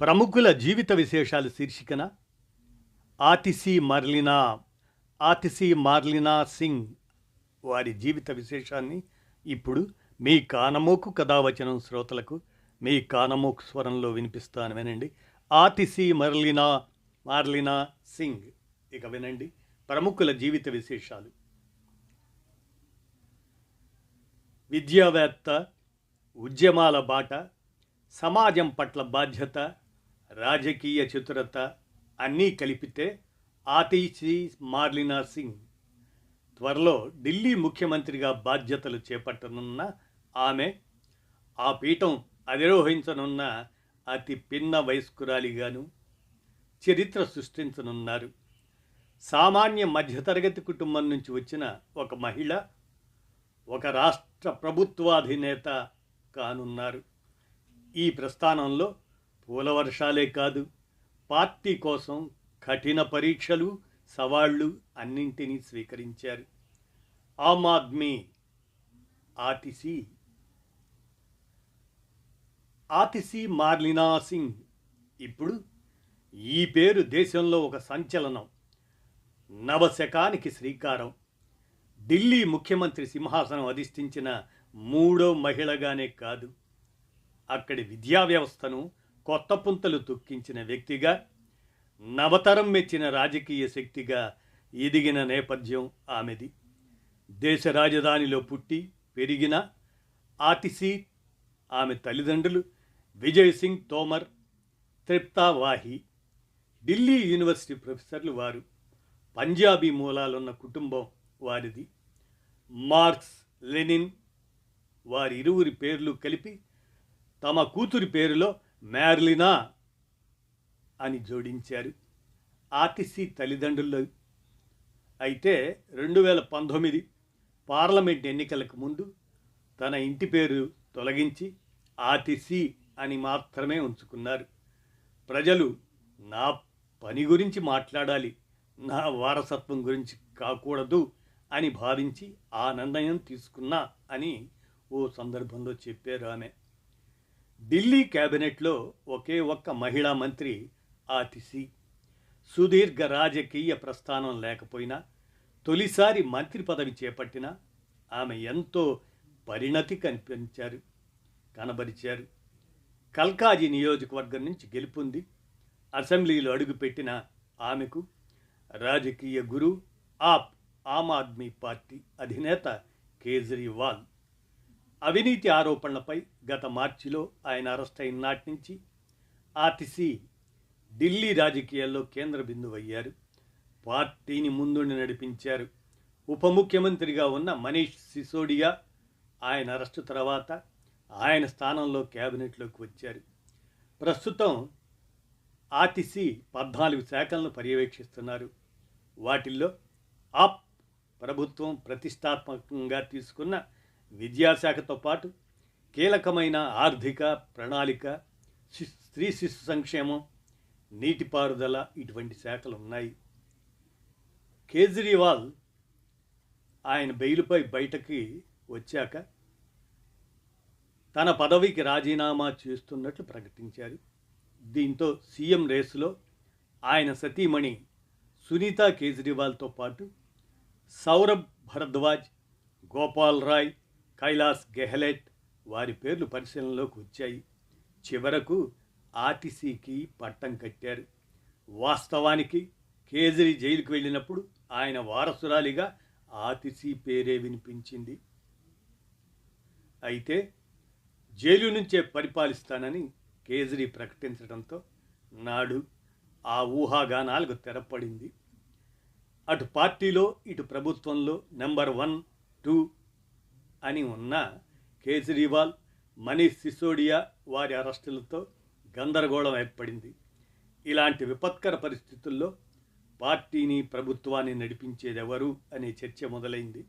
ప్రముఖుల జీవిత విశేషాలు శీర్షికన ఆతిసి మార్లినా ఆతిసి మార్లినా సింగ్ వారి జీవిత విశేషాన్ని ఇప్పుడు మీ కానమోకు కథావచనం శ్రోతలకు మీ కానమోకు స్వరంలో వినిపిస్తాను వినండి. ఆతిసి మర్లినా మార్లినా సింగ్. ఇక వినండి. ప్రముఖుల జీవిత విశేషాలు. విద్యావేత్త ఉద్యమాల బాట సమాజం పట్ల బాధ్యత రాజకీయ చతురత అన్నీ కలిపితే ఆతిషి మార్లినా సింగ్. త్వరలో ఢిల్లీ ముఖ్యమంత్రిగా బాధ్యతలు చేపట్టనున్న ఆమె ఆ పీఠం అధిరోహించనున్న అతి పిన్న వయస్కురాలిగాను చరిత్ర సృష్టించనున్నారు. సామాన్య మధ్యతరగతి కుటుంబం నుంచి వచ్చిన ఒక మహిళ ఒక రాష్ట్ర ప్రభుత్వాధినేత కానున్నారు. ఈ ప్రస్థానంలో పూల వర్షాలే కాదు పార్టీ కోసం కఠిన పరీక్షలు సవాళ్ళు అన్నింటినీ స్వీకరించారు. ఆమ్ ఆద్మీ ఆతిసి. ఆతిసి మార్లినా సింగ్. ఇప్పుడు ఈ పేరు దేశంలో ఒక సంచలనం నవశకానికి శ్రీకారం. ఢిల్లీ ముఖ్యమంత్రి సింహాసనం అధిష్ఠించిన మూడో మహిళగానే కాదు అక్కడి విద్యా వ్యవస్థను కొత్త పుంతలు తొక్కించిన వ్యక్తిగా నవతరం మెచ్చిన రాజకీయ శక్తిగా ఎదిగిన నేపథ్యం ఆమెది. దేశ రాజధానిలో పుట్టి పెరిగిన ఆతిసి ఆమె తల్లిదండ్రులు విజయ్ సింగ్ తోమర్ త్రిప్తా వాహి ఢిల్లీ యూనివర్సిటీ ప్రొఫెసర్లు వారు పంజాబీ మూలాలున్న కుటుంబం వారిది. మార్క్స్ లెనిన్ వారి ఇరువురి పేర్లు కలిపి తమ కూతురి పేరులో మ్యార్లినా అని జోడించారు. ఆర్టీసీ తల్లిదండ్రులు అయితే రెండు వేల పంతొమ్మిది పార్లమెంట్ ఎన్నికలకు ముందు తన ఇంటి పేరు తొలగించి ఆర్టీసీ అని మాత్రమే ఉంచుకున్నారు. ప్రజలు నా పని గురించి మాట్లాడాలి నా వారసత్వం గురించి కాకూడదు అని భావించి ఆ నిర్ణయం తీసుకున్నా అని ఓ సందర్భంలో చెప్పారు ఆమె. ఢిల్లీ క్యాబినెట్లో ఒకే ఒక్క మహిళా మంత్రి ఆతిసి సుదీర్ఘ రాజకీయ ప్రస్థానం లేకపోయినా తొలిసారి మంత్రి పదవి చేపట్టిన ఆమె ఎంతో పరిణతి కనిపించారు కనబరిచారు. కల్కాజీ నియోజకవర్గం నుంచి గెలుపొంది అసెంబ్లీలో అడుగుపెట్టిన ఆమెకు రాజకీయ గురు ఆప్ ఆమ్ ఆద్మీ పార్టీ అధినేత కేజ్రీవాల్ అవినీతి ఆరోపణలపై గత మార్చిలో ఆయన అరెస్ట్ అయిన నాటి నుంచి ఆర్టీసీ ఢిల్లీ రాజకీయాల్లో కేంద్ర బిందువయ్యారు. పార్టీని ముందుండి నడిపించారు. ఉప ముఖ్యమంత్రిగా ఉన్న మనీష్ సిసోడియా ఆయన అరెస్టు తర్వాత ఆయన స్థానంలో కేబినెట్లోకి వచ్చారు. ప్రస్తుతం ఆర్టీసీ పద్నాలుగు శాఖలను పర్యవేక్షిస్తున్నారు. వాటిల్లో ఆప్ ప్రభుత్వం ప్రతిష్టాత్మకంగా తీసుకున్న విద్యాశాఖతో పాటు కీలకమైన ఆర్థిక ప్రణాళిక స్త్రీ శిశు సంక్షేమం నీటిపారుదల ఇటువంటి శాఖలు ఉన్నాయి. కేజ్రీవాల్ ఆయన బెయిలుపై బయటకి వచ్చాక తన పదవికి రాజీనామా చేస్తున్నట్లు ప్రకటించారు. దీంతో సీఎం రేసులో ఆయన సతీమణి సునీత కేజ్రీవాల్తో పాటు సౌరభ్ భరద్వాజ్ గోపాల్ రాయ్ కైలాస్ గెహ్లెట్ వారి పేర్లు పరిశీలనలోకి వచ్చాయి. చివరకు ఆర్టీసీకి పట్టం కట్టారు. వాస్తవానికి కేజ్రీ జైలుకు వెళ్ళినప్పుడు ఆయన వారసురాలిగా ఆర్టీసీ పేరే వినిపించింది. అయితే జైలు నుంచే పరిపాలిస్తానని కేజ్రీ ప్రకటించడంతో నాడు ఆ ఊహాగానాలకు తెరపడింది. అటు పార్టీలో ఇటు ప్రభుత్వంలో నెంబర్ వన్ టూ అని ఉన్న కేజ్రీవాల్ మనీష్ సిసోడియా వారి అరెస్టులతో గందరగోళం ఏర్పడింది. ఇలాంటి విపత్కర పరిస్థితుల్లో పార్టీని ప్రభుత్వాన్ని నడిపించేదెవరు అనే చర్చ మొదలైంది.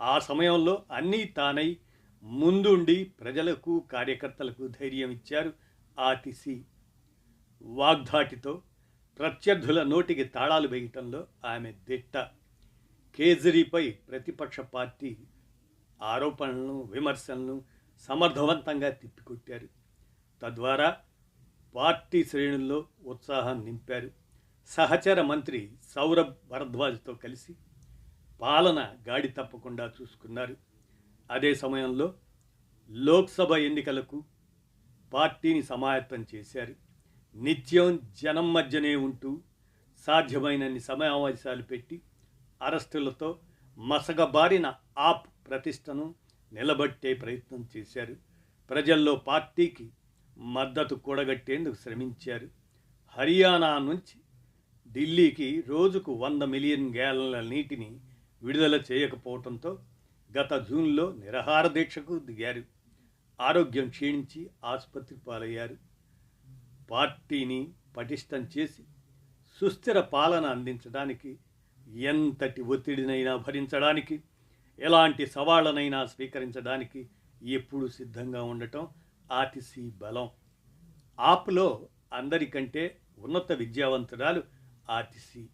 ఆ సమయంలో అన్నీ తానై ముందుండి ప్రజలకు కార్యకర్తలకు ధైర్యం ఇచ్చారు ఆతిసి వాగ్ధాటితో ప్రత్యర్థుల నోటికి తాళాలు వేయటంలో ఆమె దిట్ట. కేజ్రీపై ప్రతిపక్ష పార్టీ ఆరోపణలను విమర్శలను సమర్థవంతంగా తిప్పికొట్టారు. తద్వారా పార్టీ శ్రేణుల్లో ఉత్సాహం నింపారు. సహచర మంత్రి సౌరభ్ భరద్వాజ్తో కలిసి పాలన గాడి తప్పకుండా చూసుకున్నారు. అదే సమయంలో లోక్సభ ఎన్నికలకు పార్టీని సమాయత్తం చేశారు. నిత్యం జనం మధ్యనే ఉంటూ సాధ్యమైనన్ని సమావేశాలు పెట్టి అరెస్టులతో మసగబారిన ఆప్ ప్రతిష్టను నిలబట్టే ప్రయత్నం చేశారు. ప్రజల్లో పార్టీకి మద్దతు కూడగట్టేందుకు శ్రమించారు. హర్యానా నుంచి ఢిల్లీకి రోజుకు వంద మిలియన్ గ్యాలన్ల నీటిని విడుదల చేయకపోవడంతో గత జూన్లో నిరహార దీక్షకు దిగారు. ఆరోగ్యం క్షీణించి ఆసుపత్రి పాలయ్యారు. పార్టీని పటిష్టం చేసి సుస్థిర పాలన అందించడానికి ఎంతటి ఒత్తిడినైనా భరించడానికి ఎలాంటి సవాళ్ళనైనా స్వీకరించడానికి ఎప్పుడు సిద్ధంగా ఉండటం ఆర్టీసీ బలం. ఆప్లో అందరికంటే ఉన్నత విద్యావంతురాలు ఆర్టీసీ.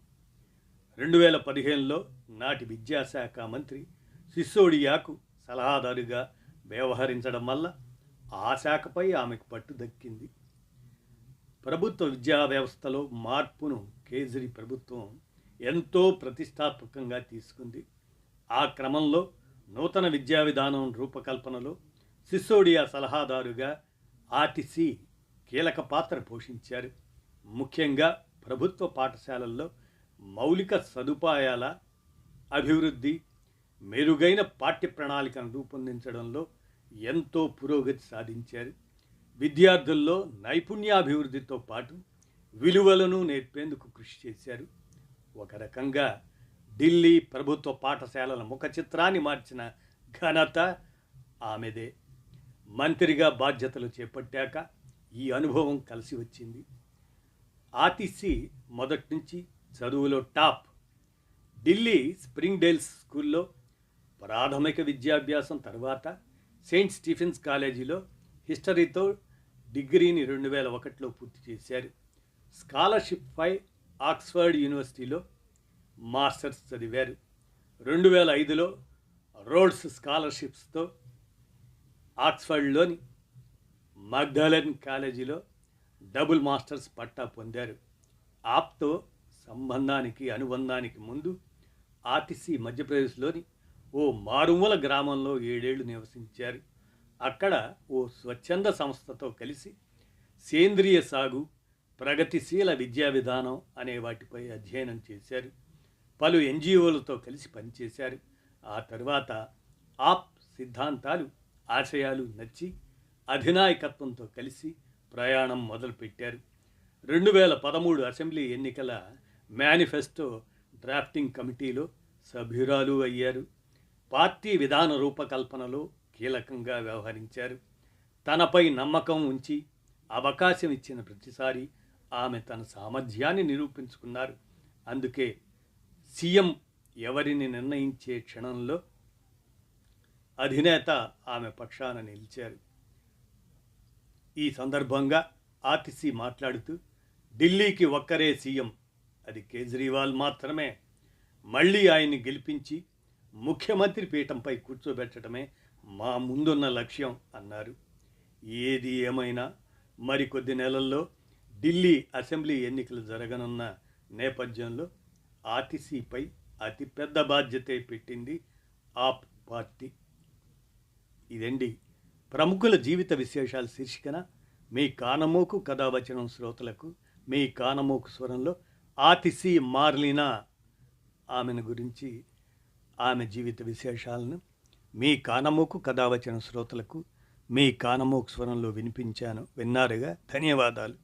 రెండు వేల పదిహేనులో నాటి విద్యాశాఖ మంత్రి సిసోడియాకు సలహాదారుగా వ్యవహరించడం వల్ల ఆ శాఖపై ఆమెకు పట్టు దక్కింది. ప్రభుత్వ విద్యా వ్యవస్థలో మార్పును కేజ్రీ ప్రభుత్వం ఎంతో ప్రతిష్టాత్మకంగా తీసుకుంది. ఆ క్రమంలో నూతన విద్యా విధానం రూపకల్పనలో సిసోడియా సలహాదారుగా ఆర్టీసీ కీలక పాత్ర పోషించారు. ముఖ్యంగా ప్రభుత్వ పాఠశాలల్లో మౌలిక సదుపాయాల అభివృద్ధి మెరుగైన పాఠ్య ప్రణాళికను రూపొందించడంలో ఎంతో పురోగతి సాధించారు. విద్యార్థుల్లో నైపుణ్యాభివృద్ధితో పాటు విలువలను నేర్పేందుకు కృషి చేశారు. ఒక రకంగా ఢిల్లీ ప్రభుత్వ పాఠశాలల ముఖ చిత్రాన్ని మార్చిన ఘనత ఆమెదే. మంత్రిగా బాధ్యతలు చేపట్టాక ఈ అనుభవం కలిసి వచ్చింది. ఆర్టీసీ మొదటి నుంచి చదువులో టాప్. ఢిల్లీ స్ప్రింగ్డేల్స్ స్కూల్లో ప్రాథమిక విద్యాభ్యాసం తర్వాత సెయింట్ స్టీఫెన్స్ కాలేజీలో హిస్టరీతో డిగ్రీని రెండు వేల ఒకటిలో పూర్తి చేశారు. స్కాలర్షిప్పై ఆక్స్ఫర్డ్ యూనివర్సిటీలో మాస్టర్స్ చదివారు. రెండు వేల ఐదులో రోడ్స్ స్కాలర్షిప్స్తో ఆక్స్ఫర్డ్లోని మగ్డలెన్ కాలేజీలో డబుల్ మాస్టర్స్ పట్టా పొందారు. ఆప్తో సంబంధానికి అనుబంధానికి ముందు ఆర్టీసీ మధ్యప్రదేశ్లోని ఓ మారుమూల గ్రామంలో ఏడేళ్ళు నివసించారు. అక్కడ ఓ స్వచ్ఛంద సంస్థతో కలిసి సేంద్రియ సాగు ప్రగతిశీల విద్యా విధానం అనే వాటిపై అధ్యయనం చేశారు. పలు ఎన్జిఓలతో కలిసి పనిచేశారు. ఆ తర్వాత ఆప్ సిద్ధాంతాలు ఆశయాలు నచ్చి అధినాయకత్వంతో కలిసి ప్రయాణం మొదలుపెట్టారు. రెండు వేల పదమూడు అసెంబ్లీ ఎన్నికల మేనిఫెస్టో డ్రాఫ్టింగ్ కమిటీలో సభ్యురాలు అయ్యారు. పార్టీ విధాన రూపకల్పనలో కీలకంగా వ్యవహరించారు. తనపై నమ్మకం ఉంచి అవకాశం ఇచ్చిన ప్రతిసారి ఆమె తన సామర్థ్యాన్ని నిరూపించుకున్నారు. అందుకే సీఎం ఎవరిని నిర్ణయించే క్షణంలో అధినేత ఆమె పక్షాన నిలిచారు. ఈ సందర్భంగా ఆర్టీసీ మాట్లాడుతూ ఢిల్లీకి ఒక్కరే సీఎం అది కేజ్రీవాల్ మాత్రమే. మళ్ళీ ఆయన్ని గెలిపించి ముఖ్యమంత్రి పీఠంపై కూర్చోబెట్టడమే మా ముందున్న లక్ష్యం అన్నారు. ఏది ఏమైనా మరికొద్ది నెలల్లో ఢిల్లీ అసెంబ్లీ ఎన్నికలు జరగనున్న నేపథ్యంలో ఆర్టీసీపై అతిపెద్ద బాధ్యత పెట్టింది ఆప్ పార్టీ. ఇదండి ప్రముఖుల జీవిత విశేషాల శీర్షికన మీ కానమోకు కథావచనం శ్రోతలకు మీ కానమోకు స్వరంలో ఆతిసి మార్లినా ఆమెను గురించి ఆమె జీవిత విశేషాలను మీ కానమోకు కథావచన శ్రోతలకు మీ కానమోకు స్వరంలో వినిపించాను. విన్నారుగా? ధన్యవాదాలు.